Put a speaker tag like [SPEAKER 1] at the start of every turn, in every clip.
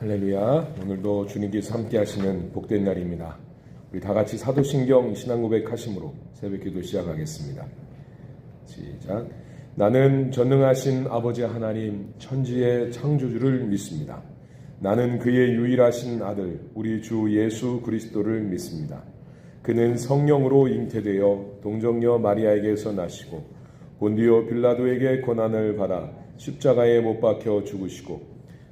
[SPEAKER 1] 할렐루야. 오늘도 주님께서 함께 하시는 복된 날입니다. 우리 다 같이 사도신경 신앙 고백하심으로 새벽 기도 시작하겠습니다. 시작. 나는 전능하신 아버지 하나님 천지의 창조주를 믿습니다. 나는 그의 유일하신 아들 우리 주 예수 그리스도를 믿습니다. 그는 성령으로 잉태되어 동정녀 마리아에게서 나시고 본디오 빌라도에게 고난을 받아 십자가에 못 박혀 죽으시고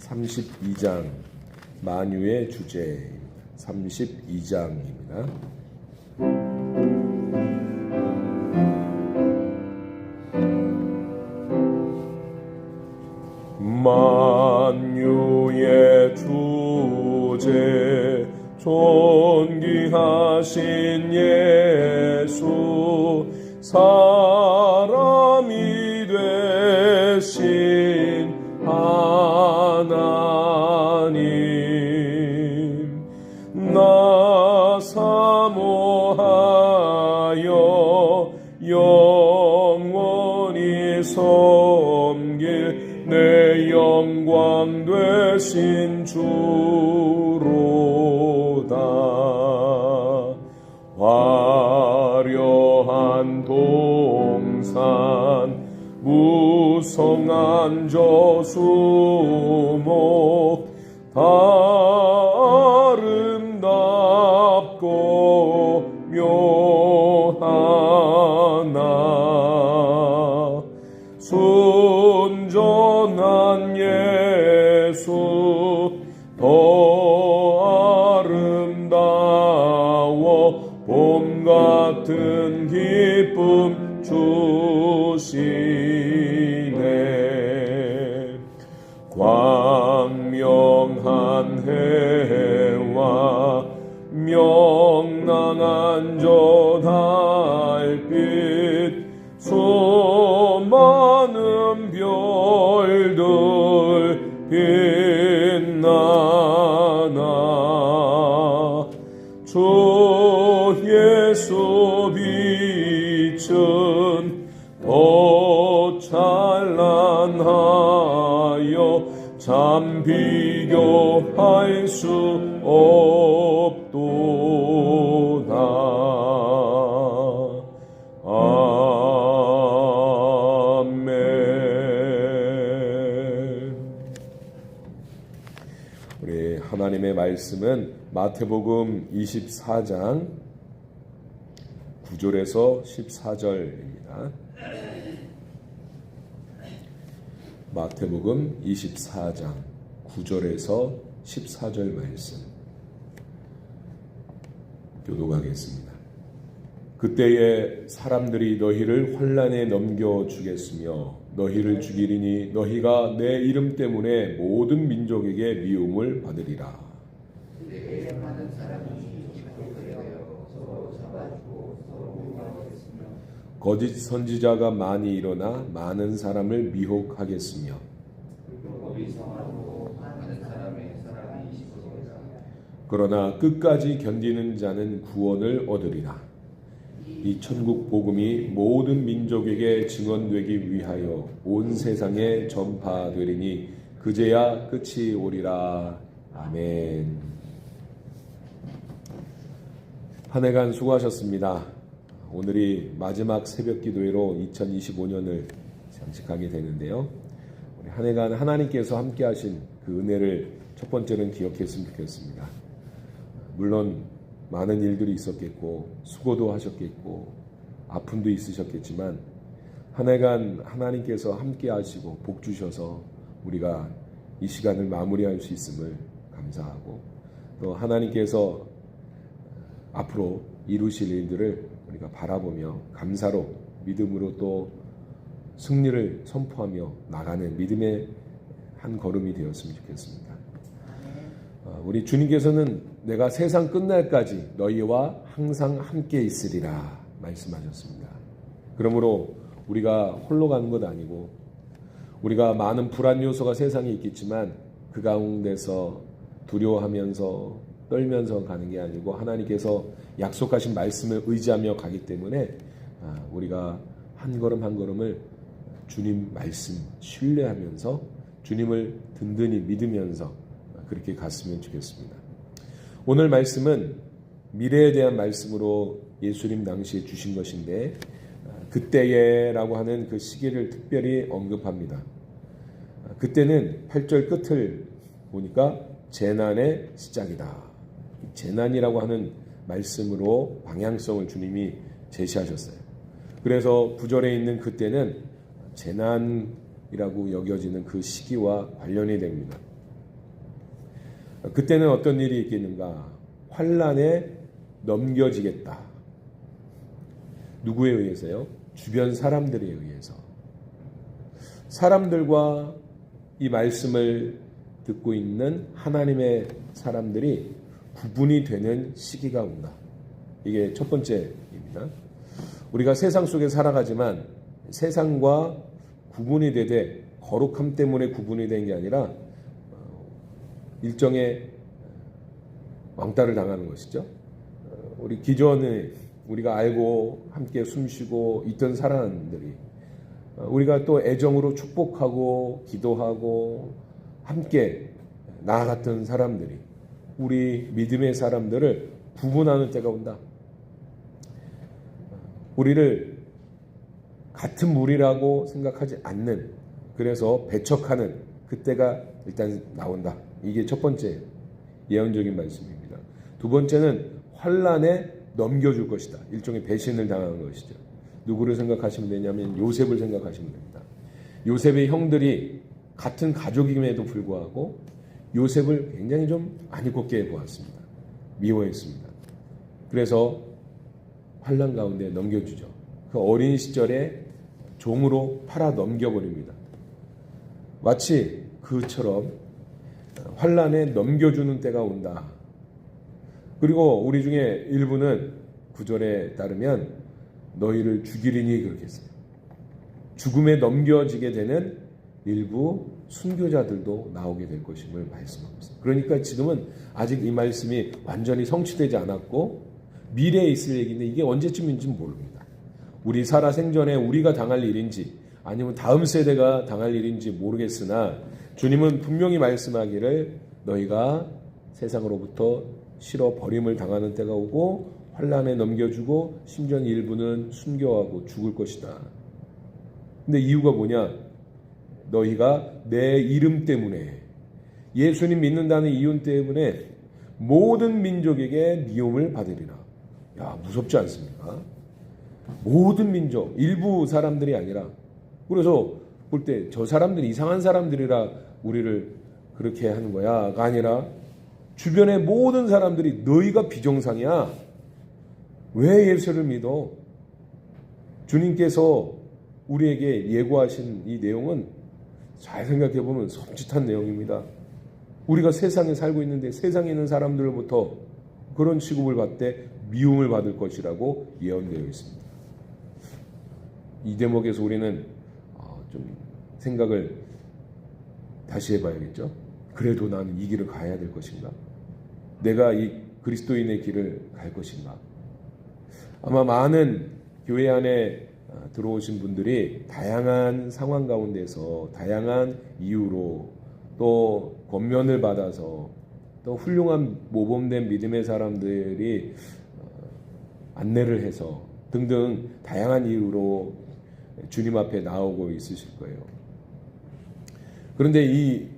[SPEAKER 1] 32장 만유의 주제입니다. 32장입니다. 만유의 주제 존귀하신 예수 사 되신 주로다. 화려한 동산 무성한 저수목 다 많은 별들 빛나나. 주 예수 빛은 더 찬란하여 참 비교할 수 없 말씀은 마태복음 24장 9절에서 14절입니다. 마태복음 24장 9절에서 14절 말씀 교독하겠습니다. 그때에 사람들이 너희를 혼란에 넘겨 주겠으며 너희를 죽이리니 너희가 내 이름 때문에 모든 민족에게 미움을 받으리라.
[SPEAKER 2] 그에게 많은 사람이 기쁘되어 서로 잡아주고 서로 공격하겠으며
[SPEAKER 1] 거짓 선지자가 많이 일어나 많은 사람을 미혹하겠으며
[SPEAKER 2] 많은 사람의 사랑이
[SPEAKER 1] 그러나 끝까지 견디는 자는 구원을 얻으리라. 이 천국 복음이 모든 민족에게 증언되기 위하여 온 세상에 전파되리니 그제야 끝이 오리라. 아멘. 한 해간 수고하셨습니다. 오늘이 마지막 새벽 기도회로 2025년을 장식하게 되는데요. 우리 한 해간 하나님께서 함께 하신 그 은혜를 첫 번째는 기억했으면 좋겠습니다. 물론 많은 일들이 있었겠고 수고도 하셨겠고 아픔도 있으셨겠지만 한 해간 하나님께서 함께 하시고 복 주셔서 우리가 이 시간을 마무리할 수 있음을 감사하고 또 하나님께서 앞으로 이루실 일들을 우리가 바라보며 감사로 믿음으로 또 승리를 선포하며 나가는 믿음의 한 걸음이 되었으면 좋겠습니다. 어, 우리 주님께서는 내가 세상 끝날까지 너희와 항상 함께 있으리라 말씀하셨습니다. 그러므로 우리가 홀로 가는 것 아니고 우리가 많은 불안 요소가 세상에 있겠지만 그 가운데서 두려워하면서 떨면서 가는 게 아니고 하나님께서 약속하신 말씀을 의지하며 가기 때문에 아, 우리가 한 걸음 한 걸음을 주님 말씀 신뢰하면서 주님을 든든히 믿으면서 그렇게 갔으면 좋겠습니다. 오늘 말씀은 미래에 대한 말씀으로 예수님 당시에 주신 것인데 아, 그때에라고 하는 그 시기를 특별히 언급합니다. 아, 그때는 8절 끝을 보니까 재난의 시작이다. 재난이라고 하는 말씀으로 방향성을 주님이 제시하셨어요. 그래서 구절에 있는 그때는 재난이라고 여겨지는 그 시기와 관련이 됩니다. 그때는 어떤 일이 있겠는가? 환란에 넘겨지겠다. 누구에 의해서요? 주변 사람들에 의해서. 사람들과 이 말씀을 듣고 있는 하나님의 사람들이 구분이 되는 시기가 온다. 이게 첫 번째입니다. 우리가 세상 속에 살아가지만 세상과 구분이 되되 거룩함 때문에 구분이 된 게 아니라 어, 일정의 왕따를 당하는 것이죠. 어, 우리 기존에 우리가 알고 함께 숨쉬고 있던 사람들이 어, 우리가 또 애정으로 축복하고 기도하고 함께 나아갔던 사람들이 우리 믿음의 사람들을 구분하는 때가 온다. 우리를 같은 무리라고 생각하지 않는 그래서 배척하는 그때가 일단 나온다. 이게 첫 번째 예언적인 말씀입니다. 두 번째는 환란에 넘겨줄 것이다. 일종의 배신을 당하는 것이죠. 누구를 생각하시면 되냐면 요셉을 생각하시면 됩니다. 요셉의 형들이 같은 가족임에도 불구하고 요셉을 굉장히 좀안 입곱게 보았습니다. 미워했습니다. 그래서 환란 가운데 넘겨주죠. 그 어린 시절에 종으로 팔아 넘겨버립니다. 마치 그처럼 환란에 넘겨주는 때가 온다. 그리고 우리 중에 일부는 구절에 따르면 너희를 죽이리니 그렇게 했어요. 죽음에 넘겨지게 되는 일부 순교자들도 나오게 될 것임을 말씀하고 있습니다. 그러니까 지금은 아직 이 말씀이 완전히 성취되지 않았고 미래에 있을 얘기인데 이게 언제쯤인지 모릅니다. 우리 살아 생전에 우리가 당할 일인지 아니면 다음 세대가 당할 일인지 모르겠으나 주님은 분명히 말씀하기를 너희가 세상으로부터 실어 버림을 당하는 때가 오고 환란에 넘겨주고 심지어 일부는 순교하고 죽을 것이다. 근데 이유가 뭐냐? 너희가 내 이름 때문에 예수님 믿는다는 이유 때문에 모든 민족에게 미움을 받으리라. 야, 무섭지 않습니까? 모든 민족, 일부 사람들이 아니라 그래서 볼 때 저 사람들이 이상한 사람들이라 우리를 그렇게 하는 거야가 아니라 주변의 모든 사람들이 너희가 비정상이야. 왜 예수를 믿어? 주님께서 우리에게 예고하신 이 내용은 잘 생각해 보면 섬찟한 내용입니다. 우리가 세상에 살고 있는데 세상에 있는 사람들로부터 그런 취급을 받되 미움을 받을 것이라고 예언되어 있습니다. 이 대목에서 우리는 어, 좀 생각을 다시 해봐야겠죠. 그래도 나는 이 길을 가야 될 것인가? 내가 이 그리스도인의 길을 갈 것인가? 아마 많은 교회 안에 어, 들어오신 분들이 다양한 상황 가운데서 다양한 이유로 또 권면을 받아서 또 훌륭한 모범된 믿음의 사람들이 어, 안내를 해서 등등 다양한 이유로 주님 앞에 나오고 있으실 거예요. 그런데 이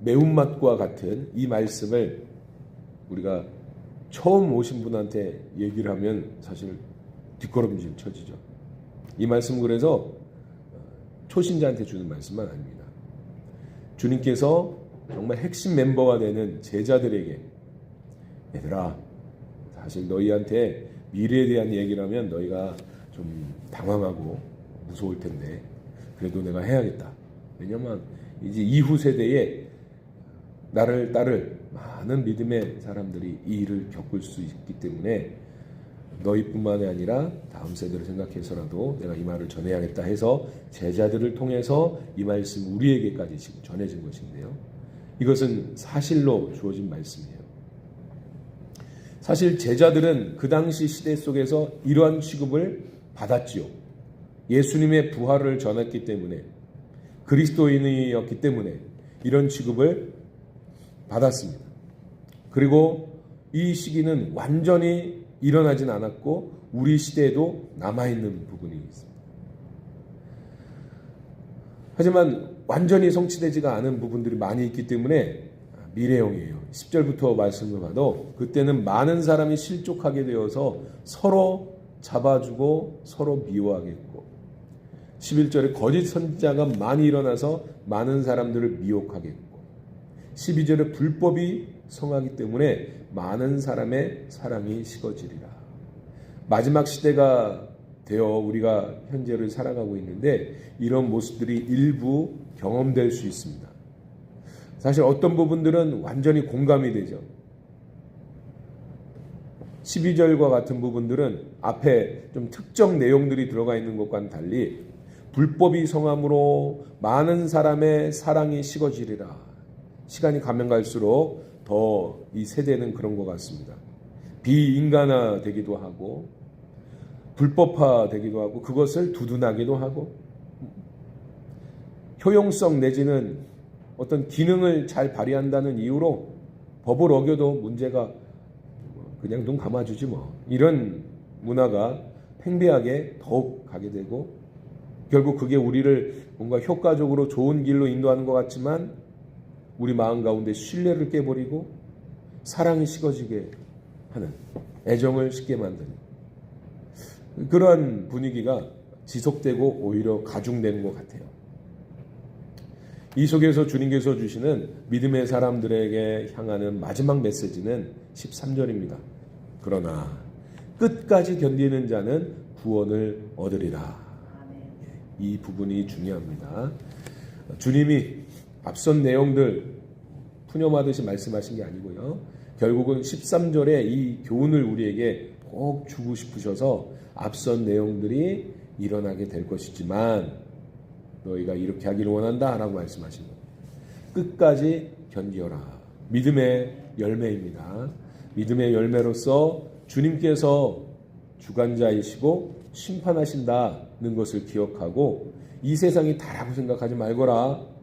[SPEAKER 1] 매운맛과 같은 이 말씀을 우리가 처음 오신 분한테 얘기를 하면 사실 뒷걸음질 쳐지죠. 이 말씀 그래서 어, 초신자한테 주는 말씀만 아닙니다. 주님께서 정말 핵심 멤버가 되는 제자들에게 얘들아 사실 너희한테 미래에 대한 얘기를 하면 너희가 좀 당황하고 무서울 텐데 그래도 내가 해야겠다. 왜냐면 이제 이후 세대에 나를 따를 많은 믿음의 사람들이 이 일을 겪을 수 있기 때문에 너희뿐만이 아니라 다음 세대를 생각해서라도 내가 이 말을 전해야겠다 해서 제자들을 통해서 이 말씀 우리에게까지 지금 전해진 것인데요. 이것은 사실로 주어진 말씀이에요. 사실 제자들은 그 당시 시대 속에서 이러한 취급을 받았지요. 예수님의 부활을 전했기 때문에 그리스도인이었기 때문에 이런 취급을 받았습니다. 그리고 이 시기는 완전히 일어나진 않았고 우리 시대에도 남아있는 부분이 있습니다. 하지만 완전히 성취되지가 않은 부분들이 많이 있기 때문에 미래형이에요. 10절부터 말씀을 봐도 그때는 많은 사람이 실족하게 되어서 서로 잡아주고 서로 미워하겠고 11절에 거짓 선지자가 많이 일어나서 많은 사람들을 미혹하겠고 12절에 불법이 성하기 때문에 많은 사람의 사랑이 식어지리라. 마지막 시대가 되어 우리가 현재를 살아가고 있는데 이런 모습들이 일부 경험될 수 있습니다. 사실 어떤 부분들은 완전히 공감이 되죠. 12절과 같은 부분들은 앞에 좀 특정 내용들이 들어가 있는 것과는 달리 불법이 성함으로 많은 사람의 사랑이 식어지리라. 시간이 가면 갈수록 더 이 세대는 그런 것 같습니다. 비인간화 되기도 하고 불법화 되기도 하고 그것을 두둔하기도 하고 효용성 내지는 어떤 기능을 잘 발휘한다는 이유로 법을 어겨도 문제가 그냥 눈 감아주지 뭐 이런 문화가 팽배하게 더욱 가게 되고 결국 그게 우리를 뭔가 효과적으로 좋은 길로 인도하는 것 같지만 우리 마음 가운데 신뢰를 깨버리고 사랑이 식어지게 하는 애정을 식게 만드는 그러한 분위기가 지속되고 오히려 가중되는 것 같아요. 이 속에서 주님께서 주시는 믿음의 사람들에게 향하는 마지막 메시지는 13절입니다. 그러나 끝까지 견디는 자는 구원을 얻으리라. 이 부분이 중요합니다. 주님이 앞선 내용들 푸념하듯이 말씀하신 게 아니고요. 결국은 13절에 이 교훈을 우리에게 꼭 주고 싶으셔서 앞선 내용들이 일어나게 될 것이지만 너희가 이렇게 하기를 원한다 라고 말씀하신 거예요. 끝까지 견디어라. 믿음의 열매입니다. 믿음의 열매로서 주님께서 주관자이시고 심판하신다는 것을 기억하고 이 세상이 다라고 생각하지 말거라.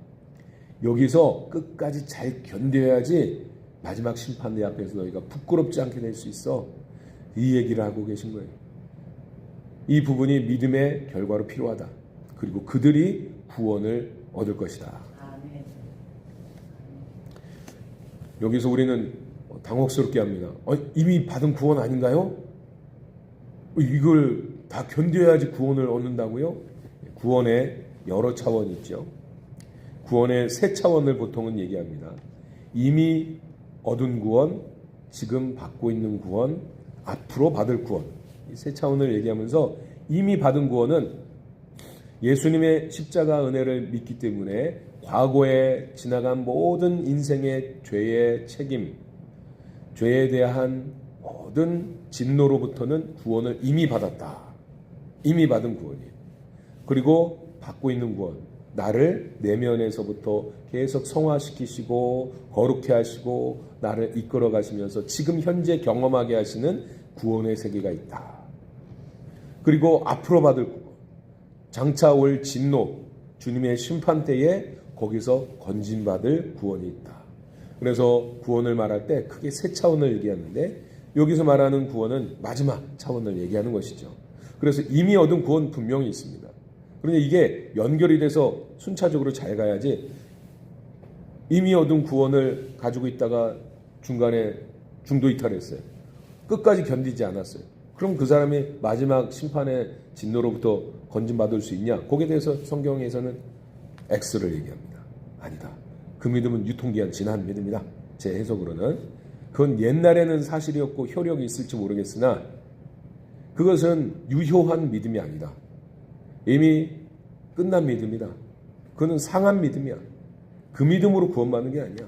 [SPEAKER 1] 여기서 끝까지 잘 견뎌야지 마지막 심판대 앞에서 너희가 부끄럽지 않게 될 수 있어. 이 얘기를 하고 계신 거예요. 이 부분이 믿음의 결과로 필요하다. 그리고 그들이 구원을 얻을 것이다. 여기서 우리는 당혹스럽게 합니다. 어, 이미 받은 구원 아닌가요? 어, 이걸 다 견뎌야지 구원을 얻는다고요? 구원의 여러 차원이 있죠. 구원의 세 차원을 보통은 얘기합니다. 이미 얻은 구원, 지금 받고 있는 구원, 앞으로 받을 구원. 이 세 차원을 얘기하면서 이미 받은 구원은 예수님의 십자가 은혜를 믿기 때문에 과거에 지나간 모든 인생의 죄의 책임, 죄에 대한 모든 진노로부터는 구원을 이미 받았다. 이미 받은 구원이에요. 그리고 받고 있는 구원, 나를 내면에서부터 계속 성화시키시고 거룩해 하시고 나를 이끌어 가시면서 지금 현재 경험하게 하시는 구원의 세계가 있다. 그리고 앞으로 받을 구원, 장차 올 진노, 주님의 심판 때에 거기서 건진받을 구원이 있다. 그래서 구원을 말할 때 크게 세 차원을 얘기하는데 여기서 말하는 구원은 마지막 차원을 얘기하는 것이죠. 그래서 이미 얻은 구원 분명히 있습니다. 그런데 이게 연결이 돼서 순차적으로 잘 가야지 이미 얻은 구원을 가지고 있다가 중간에 중도 이탈했어요. 끝까지 견디지 않았어요. 그럼 그 사람이 마지막 심판의 진노로부터 건진받을 수 있냐? 거기에 대해서 성경에서는 X를 얘기합니다. 아니다. 그 믿음은 유통기한 지난 믿음이다. 제 해석으로는. 그건 옛날에는 사실이었고 효력이 있을지 모르겠으나 그것은 유효한 믿음이 아니다. 이미 끝난 믿음이다. 그는 상한 믿음이야. 그 믿음으로 구원받는 게 아니야.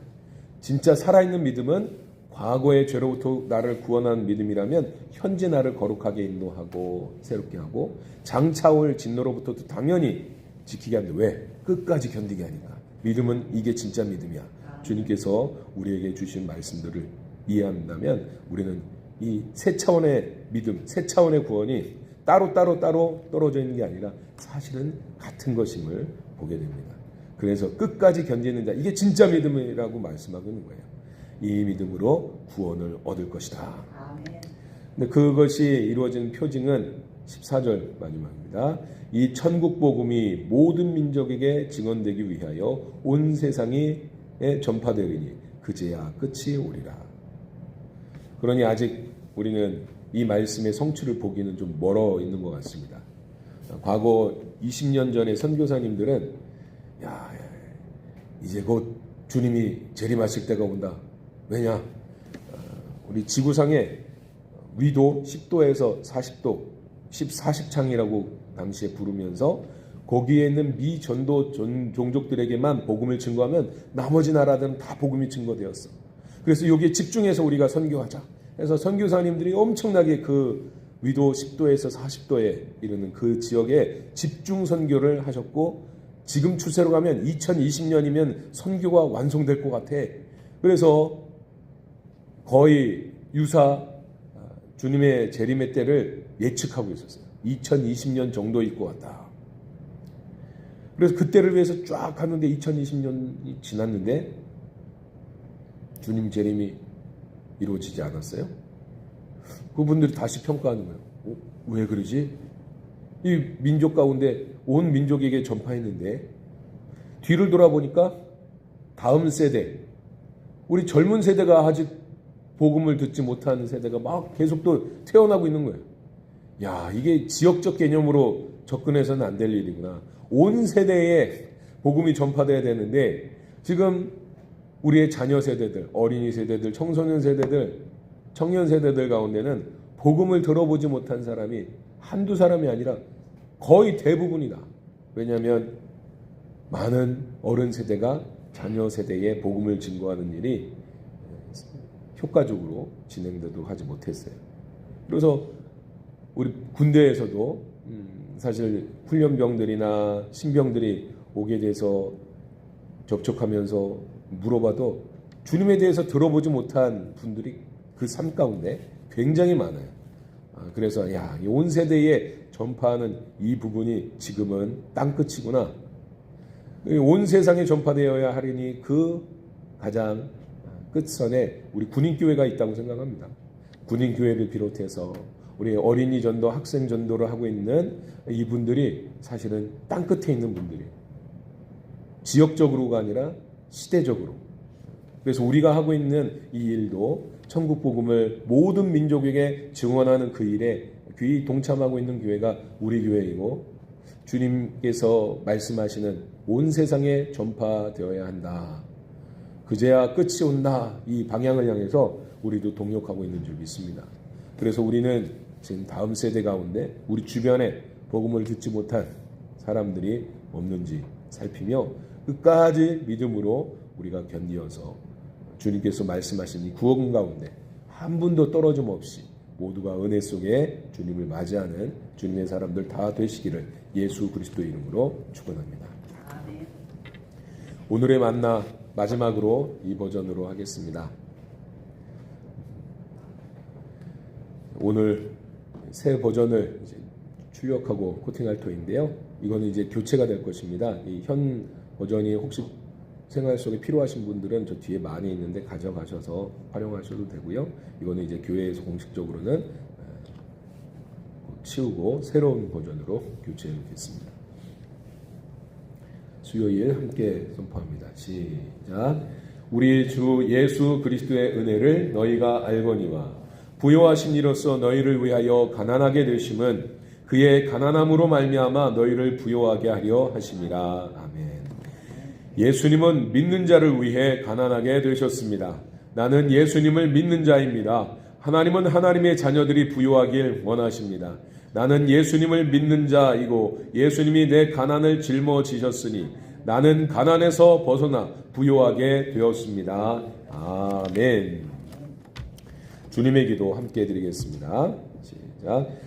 [SPEAKER 1] 진짜 살아있는 믿음은 과거의 죄로부터 나를 구원하는 믿음이라면 현재 나를 거룩하게 인도하고 새롭게 하고 장차올 진노로부터도 당연히 지키게 하는데 왜? 끝까지 견디게 하니까. 믿음은 이게 진짜 믿음이야. 주님께서 우리에게 주신 말씀들을 이해한다면 우리는 이 세 차원의 믿음, 세 차원의 구원이 따로 따로 따로 떨어져 있는 게 아니라 사실은 같은 것임을 보게 됩니다. 그래서 끝까지 견디는 자, 이게 진짜 믿음이라고 말씀하고 있는 거예요. 이 믿음으로 구원을 얻을 것이다. 근데 그것이 이루어지는 표징은 14절 마지막입니다. 이 천국 복음이 모든 민족에게 증언되기 위하여 온 세상에 전파되리니 그제야 끝이 오리라. 그러니 아직 우리는 이 말씀의 성취를 보기는 좀 멀어 있는 것 같습니다. 과거 20년 전의 선교사님들은 야, 야, 이제 곧 주님이 재림하실 때가 온다. 왜냐? 어, 우리 지구상에 위도 10도에서 40도, 10, 40창이라고 당시에 부르면서 거기에 있는 미전도 전- 종족들에게만 복음을 증거하면 나머지 나라들은 다 복음이 증거되었어. 그래서 여기에 집중해서 우리가 선교하자. 그래서 선교사님들이 엄청나게 그 위도 10도에서 40도에 이르는 그 지역에 집중 선교를 하셨고 지금 추세로 가면 2020년이면 선교가 완성될 것 같아. 그래서 거의 유사 아, 주님의 재림의 때를 예측하고 있었어요. 2020년 정도일 것 같다. 그래서 그때를 위해서 쫙 하는데 2020년이 지났는데 주님 재림이 이루어지지 않았어요. 그분들이 다시 평가하는 거예요. 어? 왜 그러지? 이 민족 가운데 온 민족에게 전파했는데 뒤를 돌아보니까 다음 세대 우리 젊은 세대가 아직 복음을 듣지 못하는 세대가 막 계속 또 태어나고 있는 거예요. 야, 이게 지역적 개념으로 접근해서는 안 될 일이구나. 온 세대에 복음이 전파돼야 되는데 지금 우리의 자녀 세대들, 어린이 세대들, 청소년 세대들, 청년 세대들 가운데는 복음을 들어보지 못한 사람이 한두 사람이 아니라 거의 대부분이다. 왜냐하면 많은 어른 세대가 자녀 세대에 복음을 증거하는 일이 효과적으로 진행되도록 하지 못했어요. 그래서 우리 군대에서도 음, 사실 훈련병들이나 신병들이 오게 돼서 접촉하면서 물어봐도 주님에 대해서 들어보지 못한 분들이 그 삶 가운데 굉장히 많아요. 아, 그래서 야, 이온 세대에 전파하는 이 부분이 지금은 땅끝이구나. 이온 세상에 전파되어야 하리니 그 가장 끝선에 우리 군인교회가 있다고 생각합니다. 군인교회를 비롯해서 우리 어린이 전도, 학생 전도를 하고 있는 이분들이 사실은 땅 끝에 있는 분들이에요. 지역적으로가 아니라 시대적으로. 그래서 우리가 하고 있는 이 일도 천국 복음을 모든 민족에게 증언하는 그 일에 귀 동참하고 있는 교회가 우리 교회이고 주님께서 말씀하시는 온 세상에 전파되어야 한다. 그제야 끝이 온다. 이 방향을 향해서 우리도 동력하고 있는 줄 믿습니다. 그래서 우리는 지금 다음 세대 가운데 우리 주변에 복음을 듣지 못한 사람들이 없는지 살피며 끝까지 믿음으로 우리가 견디어서 주님께서 말씀하신 이 구원 가운데 한 분도 떨어짐 없이 모두가 은혜 속에 주님을 맞이하는 주님의 사람들 다 되시기를 예수 그리스도 이름으로 축원합니다. 오늘의 만나 마지막으로 이 버전으로 하겠습니다. 오늘 새 버전을 출력하고 코팅할 터인데요. 이거는 이제 교체가 될 것입니다. 이현 버전이 혹시 생활 속에 필요하신 분들은 저 뒤에 많이 있는데 가져가셔서 활용하셔도 되고요. 이거는 이제 교회에서 공식적으로는 에, 치우고 새로운 버전으로 교체하겠습니다. 수요일 함께 선포합니다. 시작. 우리 주 예수 그리스도의 은혜를 너희가 알거니와 부요하신 이로써 너희를 위하여 가난하게 되심은 그의 가난함으로 말미암아 너희를 부요하게 하려 하심이라. 아멘. 예수님은 믿는 자를 위해 가난하게 되셨습니다. 나는 예수님을 믿는 자입니다. 하나님은 하나님의 자녀들이 부요하길 원하십니다. 나는 예수님을 믿는 자이고 예수님이 내 가난을 짊어지셨으니 나는 가난에서 벗어나 부요하게 되었습니다. 아멘. 주님의 기도 함께 드리겠습니다. 시작.